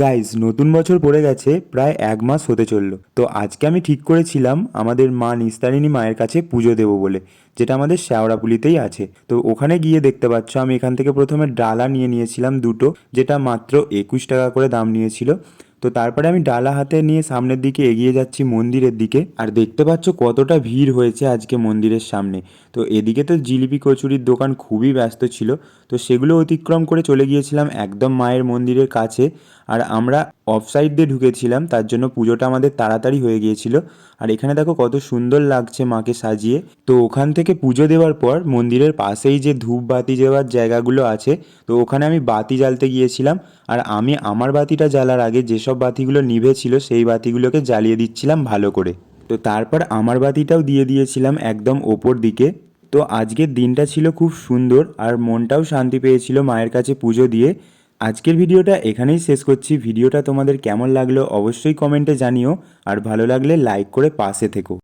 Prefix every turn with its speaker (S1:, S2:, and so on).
S1: Guys নতুন বছর পড়ে গেছে, প্রায় এক মাস হতে চলল। তো আজকে আমি ঠিক করেছিলাম, আমাদের মা নিস্তারিণী মায়ের কাছে পুজো দেব বলে, যেটা আমাদের শ্যাওড়াপুলিতেই আছে। তো ওখানে গিয়ে দেখতে পাচ্ছ, আমি এখান থেকে প্রথমে ডালা নিয়ে নিয়েছিলাম দুটো, যেটা মাত্র একুশ টাকা করে দাম নিয়েছিল। তো তারপরে আমি ডালা হাতে নিয়ে সামনের দিকে এগিয়ে যাচ্ছি মন্দিরের দিকে। আর দেখতে পাচ্ছ কতটা ভিড় হয়েছে আজকে মন্দিরের সামনে। তো এদিকে তো জিলিপি কচুরির দোকান খুবই ব্যস্ত ছিল। তো সেগুলো অতিক্রম করে চলে গিয়েছিলাম একদম মায়ের মন্দিরের কাছে। আর আমরা অফ সাইড দিয়ে ঢুকেছিলাম, তার জন্য পুজোটা আমাদের তাড়াতাড়ি হয়ে গিয়েছিল। আর এখানে দেখো কত সুন্দর লাগছে মাকে সাজিয়ে। তো ওখান থেকে পুজো দেওয়ার পর মন্দিরের পাশেই যে ধূপ বাতি দেওয়ার জায়গাগুলো আছে, তো ওখানে আমি বাতি জ্বালতে গিয়েছিলাম। আর আমি আমার বাতিটা জ্বালার আগে যেসব বাতিগুলো নিভে ছিল সেই বাতিগুলোকে জ্বালিয়ে দিচ্ছিলাম ভালো করে। তো তারপর আমার বাতিটাও দিয়ে দিয়েছিলাম একদম ওপর দিকে। তো আজকের দিনটা ছিল খুব সুন্দর, আর মনটাও শান্তি পেয়েছিল মায়ের কাছে পুজো দিয়ে। আজকের ভিডিওটা এখানেই শেষ করছি। ভিডিওটা তোমাদের কেমন লাগল অবশ্যই কমেন্টে জানিও। আর ভালো লাগলে লাইক করে পাশে থেকো।